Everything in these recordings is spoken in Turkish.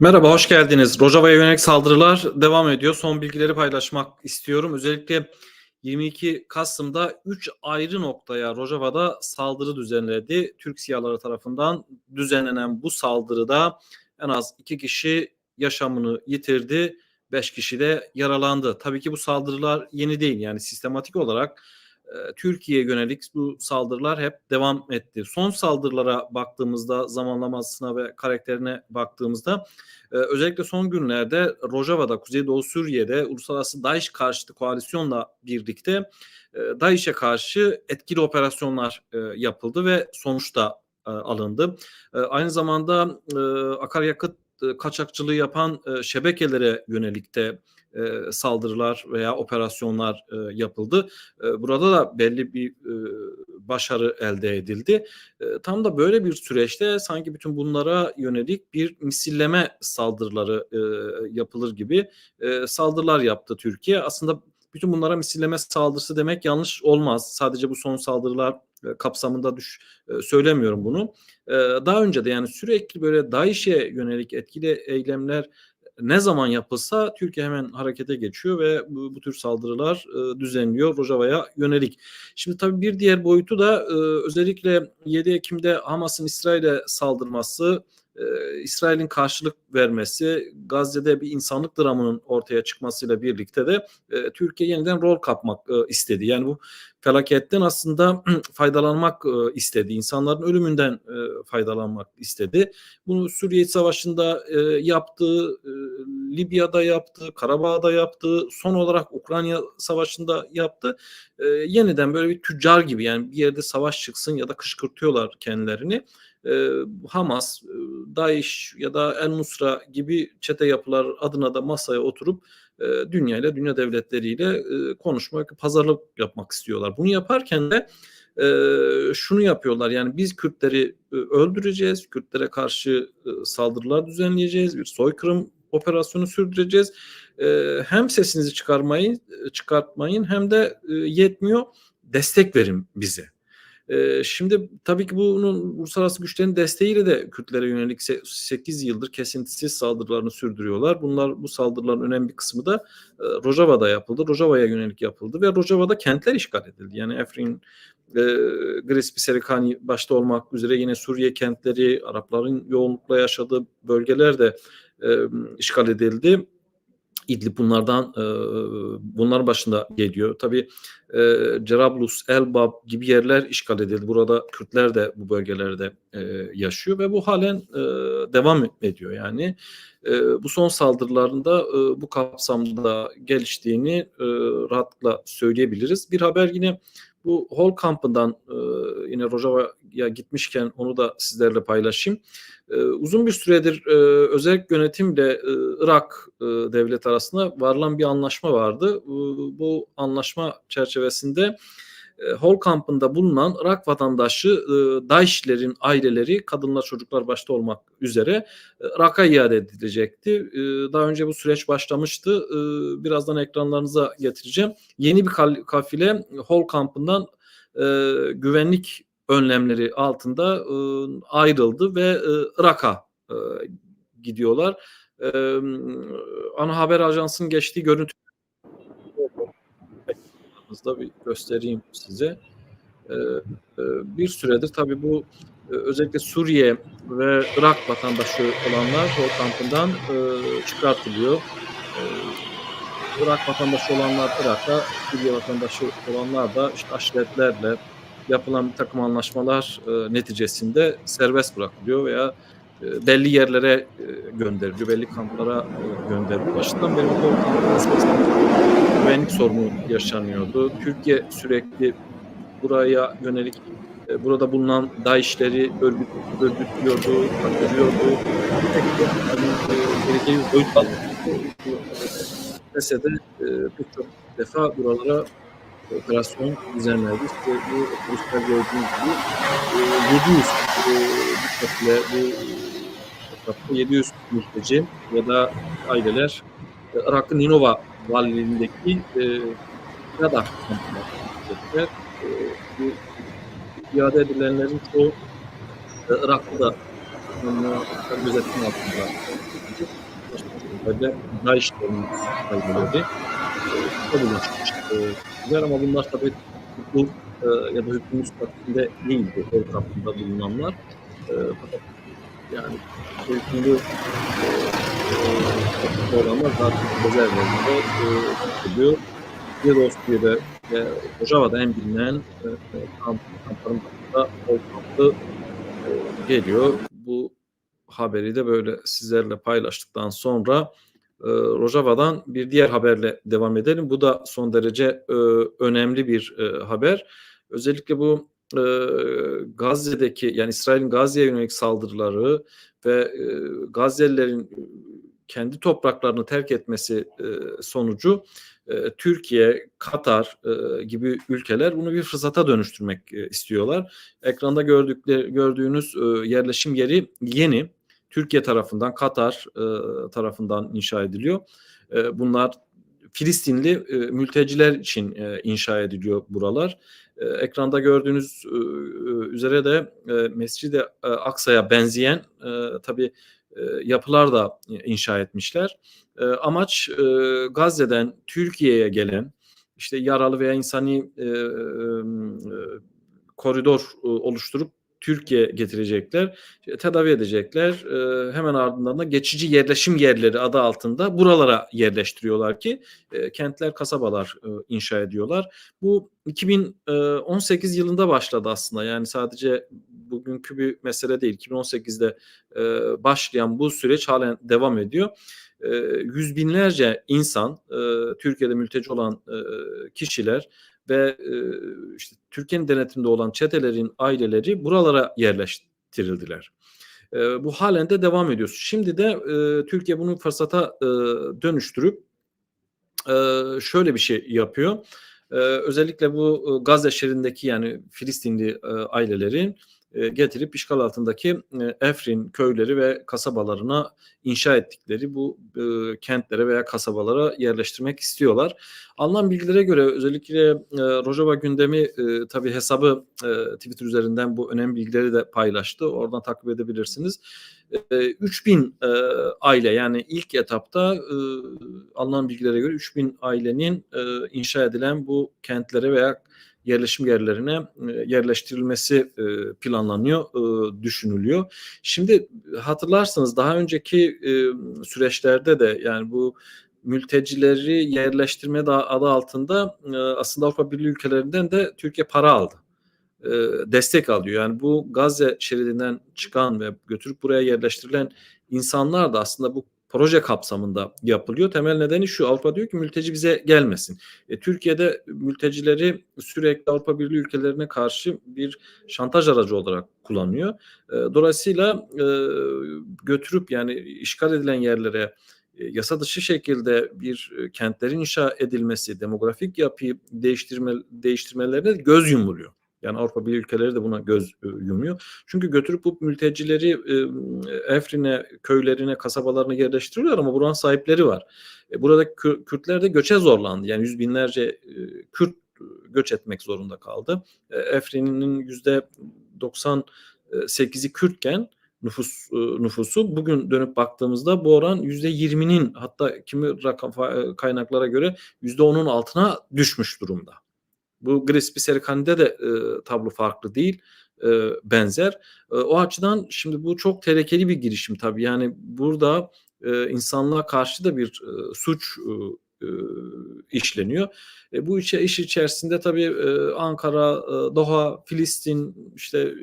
Merhaba, hoş geldiniz. Rojava'ya yönelik saldırılar devam ediyor. Son bilgileri paylaşmak istiyorum. Özellikle 22 Kasım'da 3 ayrı noktaya Rojava'da saldırı düzenledi. Türk siyaları tarafından düzenlenen bu saldırıda en az 2 kişi yaşamını yitirdi. 5 kişi de yaralandı. Tabii ki bu saldırılar yeni değil. Yani sistematik olarak e, Türkiye'ye yönelik bu saldırılar hep devam etti. Son saldırılara baktığımızda, zamanlamasına ve karakterine baktığımızda e, özellikle son günlerde Rojava'da, Kuzeydoğu Suriye'de uluslararası DAEŞ karşıtı koalisyonla birlikte e, DAEŞ'e karşı etkili operasyonlar yapıldı ve sonuçta alındı. Aynı zamanda akaryakıt kaçakçılığı yapan şebekelere yönelik de e, saldırılar veya operasyonlar e, yapıldı. E, burada da belli bir e, başarı elde edildi. E, tam da böyle bir süreçte sanki bütün bunlara yönelik bir misilleme saldırıları e, yapılır gibi e, saldırılar yaptı Türkiye. Aslında bütün bunlara misilleme saldırısı demek yanlış olmaz. Sadece bu son saldırılar e, kapsamında düş e, söylemiyorum bunu. E, daha önce de yani sürekli böyle DAEŞ'e yönelik etkili eylemler ne zaman yapılsa Türkiye hemen harekete geçiyor ve bu, bu tür saldırılar e, düzenliyor Rojava'ya yönelik. Şimdi tabii bir diğer boyutu da e, özellikle 7 Ekim'de Hamas'ın İsrail'e saldırması e, İsrail'in karşılık vermesi, Gazze'de bir insanlık dramının ortaya çıkmasıyla birlikte de e, Türkiye yeniden rol kapmak e, istedi. Yani bu felaketten aslında faydalanmak e, istedi. İnsanların ölümünden e, faydalanmak istedi. Bunu Suriye Savaşı'nda e, yaptı, e, Libya'da yaptı, Karabağ'da yaptı, son olarak Ukrayna Savaşı'nda yaptı. E, yeniden böyle bir tüccar gibi yani bir yerde savaş çıksın ya da kışkırtıyorlar kendilerini e, Hamas, e, DAEŞ ya da El Nusra gibi çete yapılar adına da masaya oturup e, dünya ile dünya devletleriyle e, konuşmak, pazarlık yapmak istiyorlar. Bunu yaparken de şunu yapıyorlar yani biz Kürtleri öldüreceğiz, Kürtlere karşı saldırılar düzenleyeceğiz, bir soykırım operasyonu sürdüreceğiz. Hem sesinizi çıkarmayın, çıkartmayın hem de yetmiyor destek verin bize. E, şimdi tabii ki bunun uluslararası güçlerin desteğiyle de Kürtlere yönelik 8 yıldır kesintisiz saldırılarını sürdürüyorlar. Bunlar bu saldırıların önemli bir kısmı da e, Rojava'da yapıldı. Rojava'ya yönelik yapıldı ve Rojava'da kentler işgal edildi. Yani Efrin, e, Grespi, Serikani başta olmak üzere yine Suriye kentleri, Arapların yoğunlukla yaşadığı bölgeler de e, işgal edildi. İdlib bunlardan bunlar başında geliyor. Tabi e, Cerablus, Elbab gibi yerler işgal edildi. Burada Kürtler de bu bölgelerde yaşıyor ve bu halen devam ediyor. Yani bu son saldırılarında bu kapsamda geliştiğini e, rahatlıkla söyleyebiliriz. Bir haber yine bu Hol kampından e, yine Rojava'ya gitmişken onu da sizlerle paylaşayım. E, uzun bir süredir e, özel yönetimle e, Irak e, devlet arasında varılan bir anlaşma vardı. E, bu anlaşma çerçevesinde e, Hol kampında bulunan Irak vatandaşı e, DAEŞ'lerin aileleri, kadınlar, çocuklar başta olmak üzere e, Irak'a iade edilecekti. E, daha önce bu süreç başlamıştı. E, birazdan ekranlarınıza getireceğim. Yeni bir kafile Hol kampından e, güvenlik önlemleri altında ayrıldı ve e, Irak'a gidiyorlar. Ana haber ajansının geçtiği görüntü da bir göstereyim size. E, e, bir süredir tabii bu e, özellikle Suriye ve Irak vatandaşı olanlar o kampından e, çıkartılıyor. E, Irak vatandaşı olanlar Irak'ta, Suriye vatandaşı olanlar da işte aşiretlerle, yapılan bir takım anlaşmalar e, neticesinde serbest bırakılıyor veya e, belli yerlere gönderiliyor, belli kamplara e, gönderiliyor. Başından beri bu güvenlik sorunu yaşanıyordu. Türkiye sürekli buraya yönelik e, burada bulunan DAEŞ'leri örgüt, örgütlüyordu, tek hani, e, geleceği boyut aldı. Mesela e, birçok defa buralara operasyon düzenlerdi. İşte bu otobüsler gördüğünüz gibi e, 700 e, dikkatle bu etapta 700 mülteci ya da aileler e, Irak'ın Ninova valiliğindeki e, kampına gittiler. E, bu iade edilenlerin çoğu e, Irak'ta da gözetim altında böyle DAEŞ'lerin sayıları bulunmuşlar. Ama bunlar tabii hukuk ya da hüküm statüsünde değildi. El kapında bulunanlar. Fakat yani hükümlü olanlar zaten rezervlerinde tutuluyor. Bir Roskuyu'da ve Rojava'da en bilinen e, kamp, kampların o kampı e, geliyor. Bu haberi de böyle sizlerle paylaştıktan sonra e, Rojava'dan bir diğer haberle devam edelim. Bu da son derece e, önemli bir e, haber. Özellikle bu e, Gazze'deki yani İsrail'in Gazze'ye yönelik saldırıları ve e, Gazze'lilerin kendi topraklarını terk etmesi e, sonucu e, Türkiye, Katar e, gibi ülkeler bunu bir fırsata dönüştürmek e, istiyorlar. Ekranda gördükleri, gördüğünüz e, yerleşim yeri yeni. Türkiye tarafından, Katar e, tarafından inşa ediliyor. E, bunlar Filistinli e, mülteciler için e, inşa ediliyor buralar. E, ekranda gördüğünüz e, üzere de e, Mescid-i Aksa'ya benzeyen e, tabii e, yapılar da inşa etmişler. E, amaç e, Gazze'den Türkiye'ye gelen işte yaralı veya insani e, e, koridor e, oluşturup Türkiye getirecekler, tedavi edecekler. E, hemen ardından da geçici yerleşim yerleri adı altında buralara yerleştiriyorlar ki e, kentler, kasabalar e, inşa ediyorlar. Bu 2018 yılında başladı aslında. Yani sadece bugünkü bir mesele değil. 2018'de e, başlayan bu süreç halen devam ediyor. E, yüz binlerce insan, e, Türkiye'de mülteci olan e, kişiler ve e, işte Türkiye'nin denetiminde olan çetelerin aileleri buralara yerleştirildiler. E, bu halen de devam ediyor. Şimdi de e, Türkiye bunu fırsata e, dönüştürüp e, şöyle bir şey yapıyor. E, özellikle bu Gazze şehrindeki yani Filistinli e, ailelerin e, getirip işgal altındaki e, Efrin köyleri ve kasabalarına inşa ettikleri bu e, kentlere veya kasabalara yerleştirmek istiyorlar. Alınan bilgilere göre özellikle Rojava gündemi tabi hesabı Twitter üzerinden bu önemli bilgileri de paylaştı. Oradan takip edebilirsiniz. 3000 aile yani ilk etapta alınan bilgilere göre 3000 ailenin inşa edilen bu kentlere veya yerleşim yerlerine e, yerleştirilmesi e, planlanıyor, e, düşünülüyor. Şimdi hatırlarsanız daha önceki süreçlerde de yani bu mültecileri yerleştirme adı altında aslında Avrupa Birliği ülkelerinden de Türkiye para aldı destek alıyor. Yani bu Gazze şeridinden çıkan ve götürüp buraya yerleştirilen insanlar da aslında bu proje kapsamında yapılıyor. Temel nedeni şu Avrupa diyor ki mülteci bize gelmesin. E, Türkiye'de mültecileri sürekli Avrupa Birliği ülkelerine karşı bir şantaj aracı olarak kullanıyor. E, dolayısıyla e, götürüp yani işgal edilen yerlere e, yasa dışı şekilde bir e, kentlerin inşa edilmesi, demografik yapıyı değiştirme, değiştirmelerine göz yumuluyor. Yani Avrupa Birliği ülkeleri de buna göz e, yumuyor. Çünkü götürüp bu mültecileri e, Efrin'e, köylerine, kasabalarına yerleştiriyorlar ama buranın sahipleri var. E, burada Kürtler de göçe zorlandı. Yani yüz binlerce Kürt göç etmek zorunda kaldı. Efrin'in yüzde 98'i Kürtken nüfus nüfusu bugün dönüp baktığımızda bu oran yüzde 20'nin hatta kimi rakam kaynaklara göre yüzde 10'un altına düşmüş durumda. Bu Gillespie Serkan'de de e, tablo farklı değil. E, benzer. E, o açıdan şimdi bu çok tehlikeli bir girişim tabii. Yani burada e, insanlığa karşı da bir e, suç e, e, işleniyor. E, bu içe, iş içerisinde tabii e, Ankara, e, Doha, Filistin işte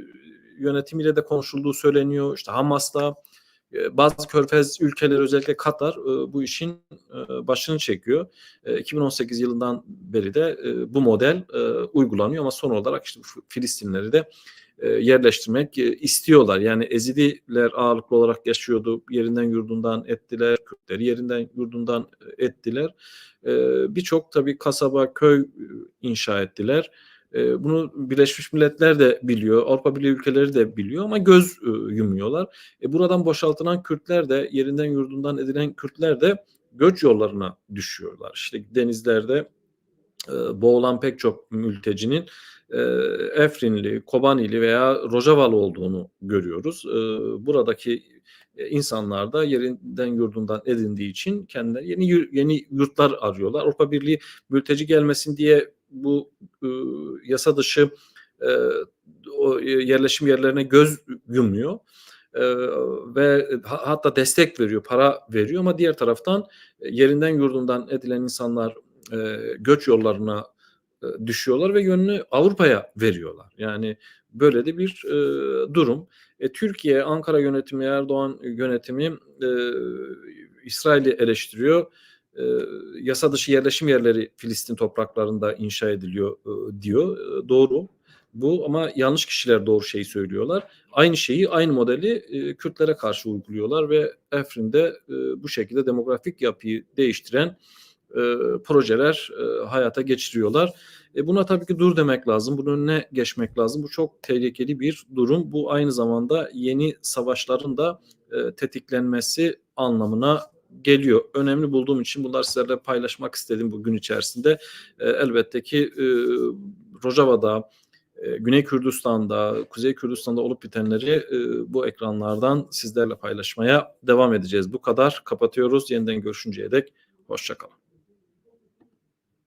yönetimiyle de konuşulduğu söyleniyor. İşte Hamas'ta ee, bazı körfez ülkeleri özellikle Katar e, bu işin e, başını çekiyor. 2018 e, yılından beri de bu model uygulanıyor ama son olarak işte Filistinleri de yerleştirmek istiyorlar. Yani Ezidiler ağırlıklı olarak yaşıyordu. Yerinden yurdundan ettiler. Kürtleri yerinden yurdundan ettiler. Birçok tabii kasaba, köy inşa ettiler. E, bunu Birleşmiş Milletler de biliyor, Avrupa Birliği ülkeleri de biliyor ama göz e, yumuyorlar. E, buradan boşaltılan Kürtler de, yerinden yurdundan edilen Kürtler de göç yollarına düşüyorlar. İşte denizlerde boğulan pek çok mültecinin e, Efrinli, Kobanili veya Rojavalı olduğunu görüyoruz. Buradaki insanlar da yerinden yurdundan edindiği için kendileri yeni yeni yurtlar arıyorlar. Avrupa Birliği mülteci gelmesin diye bu e, yasa dışı e, o yerleşim yerlerine göz yumuyor. E, ve ha- hatta destek veriyor, para veriyor ama diğer taraftan yerinden yurdundan edilen insanlar e, göç yollarına e, düşüyorlar ve yönünü Avrupa'ya veriyorlar. Yani böyle de bir e, durum. E, Türkiye, Ankara yönetimi, Erdoğan yönetimi e, İsrail'i eleştiriyor. E, yasa dışı yerleşim yerleri Filistin topraklarında inşa ediliyor e, diyor. E, doğru bu ama yanlış kişiler doğru şeyi söylüyorlar. Aynı şeyi, aynı modeli e, Kürtlere karşı uyguluyorlar ve Efrin'de e, bu şekilde demografik yapıyı değiştiren e, projeler e, hayata geçiriyorlar. E, buna tabii ki dur demek lazım. Bunun önüne geçmek lazım. Bu çok tehlikeli bir durum. Bu aynı zamanda yeni savaşların da e, tetiklenmesi anlamına geliyor. Önemli bulduğum için bunları sizlerle paylaşmak istedim bugün içerisinde. E, elbette ki e, Rojava'da, e, Güney Kürdistan'da, Kuzey Kürdistan'da olup bitenleri e, bu ekranlardan sizlerle paylaşmaya devam edeceğiz. Bu kadar. Kapatıyoruz. Yeniden görüşünceye dek hoşçakalın.